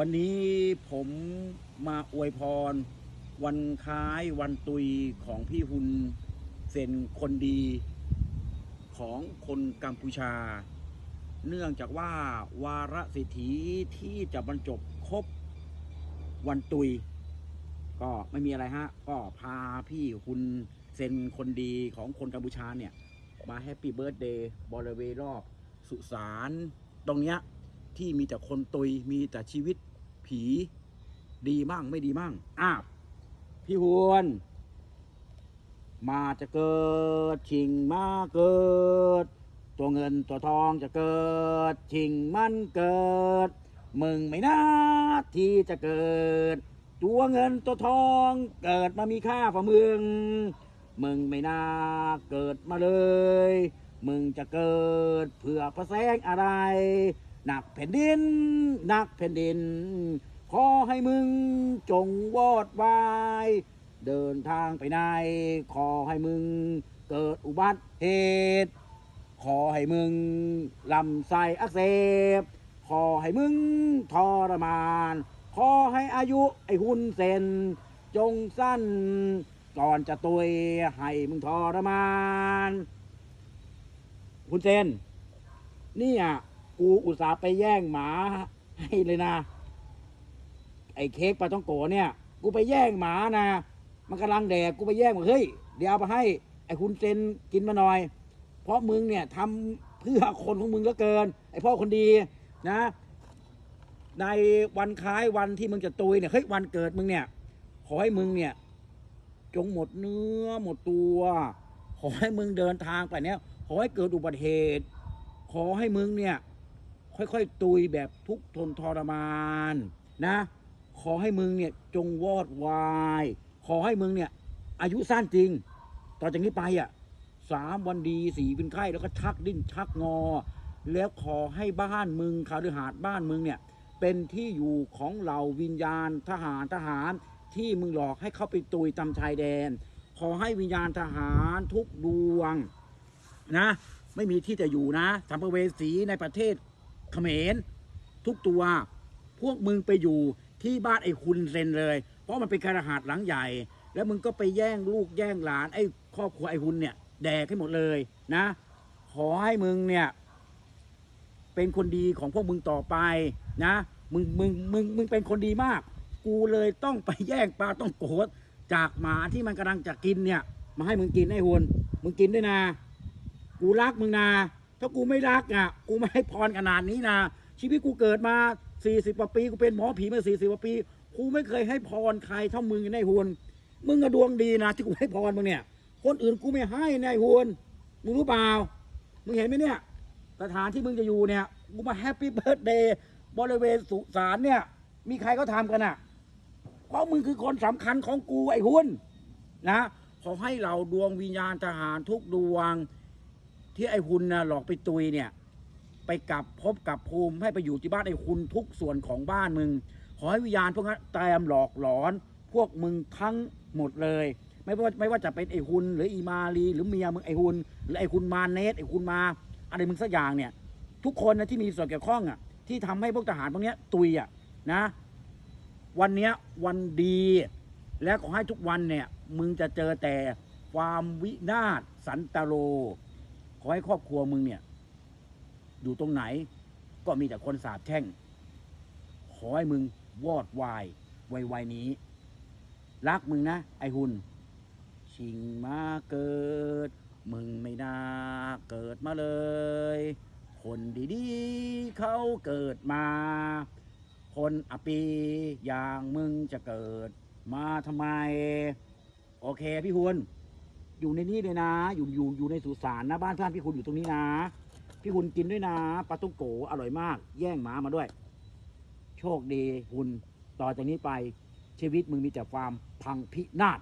วันนี้ผมมาอวยพร วันคล้ายวันตุยของพี่หุนเซนคนดีของคนกัมพูชา เนื่องจากว่าวาระสิทธิที่จะบรรจบครบวันตุย ก็ไม่มีอะไรฮะ ก็พาพี่หุนเซนคนดีของคนกัมพูชาเนี่ย มาแฮปปี้เบิร์ดเดย์บริเวณรอบสุสานตรงเนี้ยที่มีแต่คนตุยมีแต่ชีวิต ผีดีมั่งไม่ดีมั่งอ้าวพี่ฮวน มาจะเกิดชิงมาเกิด ตัวเงินตัวทองจะเกิด ชิงมันเกิด มึงไม่น่าที่จะเกิด ตัวเงินตัวทองเกิดมามีค่าฝ่ามึง มึงไม่น่าเกิดมาเลย มึงจะเกิดเพื่อประแสงอะไร หนักแผ่นดินหนักแผ่นดิน ขอให้มึงจงวอดวาย เดินทางไปไหนขอให้มึงเกิดอุบัติเหตุ ขอให้มึงลำไส้อักเสบ ขอให้มึงทรมาน ขอให้อายุไอหุ่นเซนจงสั้น ก่อนจะตุยให้มึงทรมาน คุณเซนนี่อะ กูอุตส่าห์ไปแย่งหมาให้เลยนะ ไอ้เค้กปลาต้องโกเนี่ย กูไปแย่งหมานะ มันกำลังแดกกูไปแย่งมันเฮ้ยเดี๋ยวเอาไปให้ ไอ้คุณเซนกินมาหน่อย เพราะมึงเนี่ยทำเพื่อคนของมึงเหลือเกิน ไอ้พ่อคนดีนะ ในวันคล้ายวันที่มึงจะตุยเนี่ยเฮ้ยวันเกิดมึงเนี่ย ขอให้มึงเนี่ย จงหมดเนื้อหมดตัว ขอให้มึงเดินทางไปเนี่ยขอให้เกิดอุบัติเหตุ ขอให้มึงเนี่ย ค่อยๆ ตุยแบบทุกทนทรมานนะ ขอให้มึงเนี่ยจงวอดวาย ขอให้มึงเนี่ย อายุสั้นจริง ต่อจากนี้ไปอะสามวันดีสี่เป็นไข้แล้วก็ชักดิ้นชักงอ แล้วขอให้บ้านมึงคาฤหาสน์บ้านมึงเนี่ย เป็นที่อยู่ของเหล่าวิญญาณทหารทหาร ที่มึงหลอกให้เขาไปตุยตามชายแดน ขอให้วิญญาณทหารทุกดวงนะ ไม่มีที่จะอยู่นะสัมภเวสีในประเทศ เขมรทุกตัว พวกมึงไปอยู่ที่บ้านไอ้คุณเซนเลย เพราะมันเป็นคาราหาดหลังใหญ่ แล้วมึงก็ไปแย่งลูกแย่งหลานไอ้ครอบครัวไอ้คุณเนี่ย แดกให้หมดเลยนะ ขอให้มึงเนี่ย เป็นคนดีของพวกมึงต่อไปนะ มึงมึงมึงมึงเป็นคนดีมาก กูเลยต้องไปแย่งปลาต้องโกดจากหมาที่มันกำลังจะกินเนี่ย มาให้มึงกินไอ้หุนมึงกินด้วยนะ กูรักมึงนะ ถ้ากูไม่รักอะ กูไม่ให้พรขนาดนี้นะ ชีวิตกูเกิดมา 40กว่าปี กูเป็นหมอผีมา 40กว่าปี กูไม่เคยให้พรใครเท่ามึงในหวนมึงอะดวงดีนะที่กูให้พรมึงเนี่ย คนอื่นกูไม่ให้ในหวนมึงรู้เปล่า มึงเห็นไหมเนี่ย สถานที่มึงจะอยู่เนี่ย กูมาแฮปปี้เบิร์ดเดย์บริเวณสุสานเนี่ย มีใครเขาทำกันอะ เพราะมึงคือคนสำคัญของกูไอ้หุนนะ ขอให้เราดวงวิญญาณทหารทุกดวง ที่ไอ้หุนนะหลอกไปตุยเนี่ย ไปกลับพบกับภูมิให้ไปอยู่ที่บ้านไอ้คุณทุกส่วนของบ้านมึง ขอให้วิญญาณพวกนั้นแตมหลอกหลอน พวกมึงทั้งหมดเลย ไม่ว่าไม่ว่าจะเป็นไอ้หุนหรืออีมาลีหรือเมียมึงไอ้หุนหรือไอ้คุณมาเนสไอ้คุณมาอะไรมึงสักอย่างเนี่ยทุกคนนะที่มีส่วนเกี่ยวข้องอะที่ทำให้พวกทหารพวกเนี้ยตุยอะนะ วันเนี้ยวันดี และขอให้ทุกวันเนี่ย มึงจะเจอแต่ความวินาศสันตโร ขอให้ครอบครัวมึงเนี่ย อยู่ตรงไหน ก็มีแต่คนสาบแช่ง ขอให้มึงวอดวายไวๆนี้ รักมึงนะ ไอหุนชิงมาเกิด มึงไม่น่าเกิดมาเลย คนดีๆเขาเกิดมา คนอปีอย่างมึงจะเกิดมาทำไม โอเคพี่หุน อยู่ในนี้เลยนะ อยู่อยู่อยู่ในสุสานนะบ้านท่านพี่คุณอยู่ตรงนี้นะ พี่คุณกินด้วยนะปลาตุ้งโกอร่อยมาก แย่งหมามาด้วย โชคดีคุณต่อจากนี้ไปชีวิตมึงมีแต่ความพังพินาศ